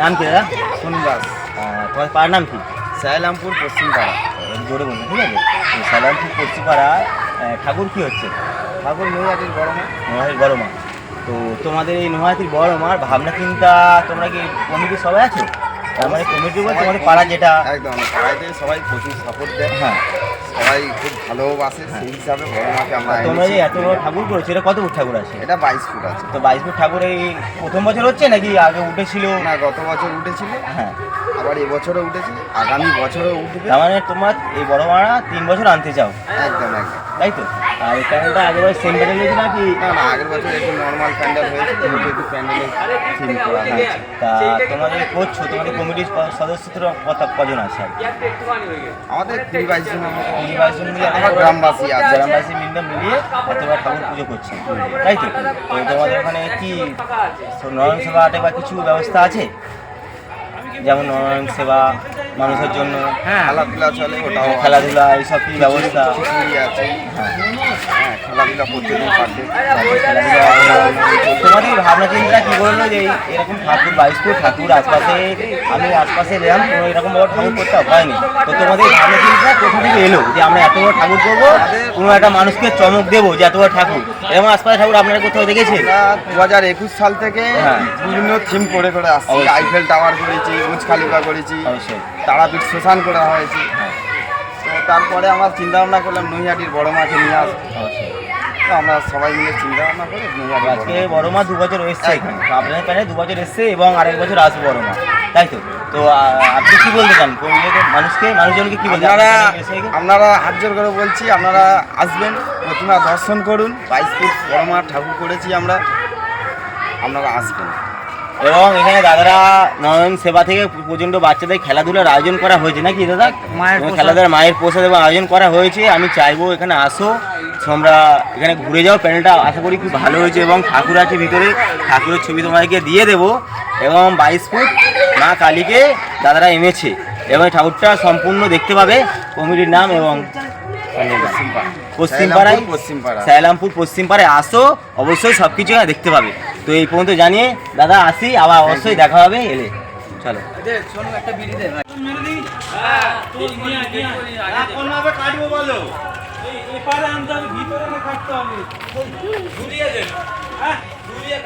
নাম কি দাদা? সোনু তোমার পাড়ার নাম কি? সাইলামপুর পশ্চিমপাড়া। জোরে বলুন ঠিক আছে? তো সালামপুর পশ্চিমপাড়া ঠাকুর কি হচ্ছে? ঠাকুর নৈহাটির বড় মা। নোহাতির বড় মা। তো তোমাদের এই নোহাতির বড় মার ভাবনা চিন্তা তোমরা কি কমিটির সবাই আছো? তার মানে কমিটি বলতে তোমাদের পাড়া যেটা। একদম পাড়াতে সবাই প্রচুর সাপোর্ট দেয়। হ্যাঁ। সবাই খুব ভালোবাসে সেই হিসাবে বড় মাকে আমরা তোমরা যে এত বড় ঠাকুর করেছ এটা কত ফুট ঠাকুর আছে? এটা বাইশ ফুট আছে। তো বাইশ ফুট ঠাকুর এই প্রথম বছর হচ্ছে নাকি আগে উঠেছিল? না গত বছর উঠেছিল। হ্যাঁ। আবার এবছরও উঠেছে আগামী বছরও উঠবে। তার মানে তোমার এই বড় মারা তিন বছর আনতে চাও? একদম একদম। তাই তো? আর এই প্যানেলটা আগেবার সেম প্যানেল হয়েছে নাকি? না না আগের বছর একটু নর্মাল প্যান্ডেল হয়েছে কিন্তু একটু প্যান্ডেলে থিম করা হয়েছে। তা তোমাদের করছ তোমাদের কমিটির সদস্যদের কত কজন আছে আর? কি? আমাদের কুড়ি বাইশ জন কুড়ি বাইশ জন মিলে আমার গ্রামবাসী আছে। গ্রামবাসী মিলে মিলিয়ে এতবার ঠাকুর পুজো করছে। তাই তো? তো তোমাদের ওখানে কি নয়ন আটে বা কিছু ব্যবস্থা আছে? যেমন নয়ন সেবা মানুষের জন্য হ্যাঁ। খেলাধুলা চলে ওটাও খেলাধুলা এইসব কি ব্যবস্থা? আছে। হ্যাঁ। হ্যাঁ খেলাধুলা করতে পারবে তোমাদের ভাবনা চিন্তা কি করল যে এরকম ঠাকুর বাইশ ফুট ঠাকুর আশপাশে আমি আশপাশে এলাম কোনো এরকম বড় ঠাকুর করতে হয়নি তো তোমাদের এই ভাবনা চিন্তা কোথা থেকে এলো যে আমরা এত বড় ঠাকুর করব? কোনো একটা মানুষকে চমক দেবো যে এত বড় ঠাকুর। এরকম আশপাশে ঠাকুর আপনারা কোথাও দেখেছেন? দু হাজার একুশ সাল থেকে হ্যাঁ। বিভিন্ন থিম করে করে আসছি। আইফেল টাওয়ার করেছি খালিফা করেছি তারাপীঠ শ্মশান করা হয়েছে। হ্যাঁ। তো তারপরে আমার চিন্তা ভাবনা করলাম নৈহাটির বড় মাঠে নিয়ে আসব। আমরা সবাই মিলে চিন্তা ভাবনা করে আজকে বড় মা- দু বছর এসছে এখানে। আপনাদের প্যানে দু বছর এসছে এবং আরেক বছর আসবে বড় মা তাই তো? তো আপনি কি বলতে চান? মানুষকে মানুষজনকে কি বলতে আপনারা আপনারা হাত জোর করে বলছি আপনারা আসবেন প্রতিমা দর্শন করুন। বাইশ ফুট বড় মা ঠাকুর করেছি আমরা আপনারা আসবেন। এবং এখানে দাদারা নয়ন সেবা থেকে প্রচণ্ড বাচ্চাদের খেলাধুলার আয়োজন করা হয়েছে নাকি দাদা? মায়ের খেলাধুলার মায়ের প্রসাদ এবং আয়োজন করা হয়েছে আমি চাইব এখানে আসো তোমরা এখানে ঘুরে যাও প্যানেলটা আশা করি খুব ভালো হয়েছে এবং ঠাকুর আছে ভিতরে ঠাকুরের ছবি তোমাদেরকে দিয়ে দেবো এবং বাইশ ফুট মা কালীকে দাদারা এনেছে এবং ঠাকুরটা সম্পূর্ণ দেখতে পাবে কমিটির নাম এবং পশ্চিম পাড়ায় পশ্চিম পাড়া। সাইলামপুর পশ্চিম পাড়ায় আসো অবশ্যই সব কিছু এখানে দেখতে পাবে। তো এই পর্যন্ত জানিয়ে দাদা আসি আবার অবশ্যই দেখা হবে এলে। চলো। এপারে আনতে হবে ভিতরে না কাটতে হবে? ঘুরিয়ে দেন হ্যাঁ? ঘুরিয়ে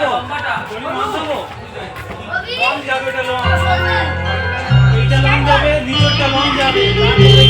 দেবো দেবো লং যাবে এটা Lagi dari.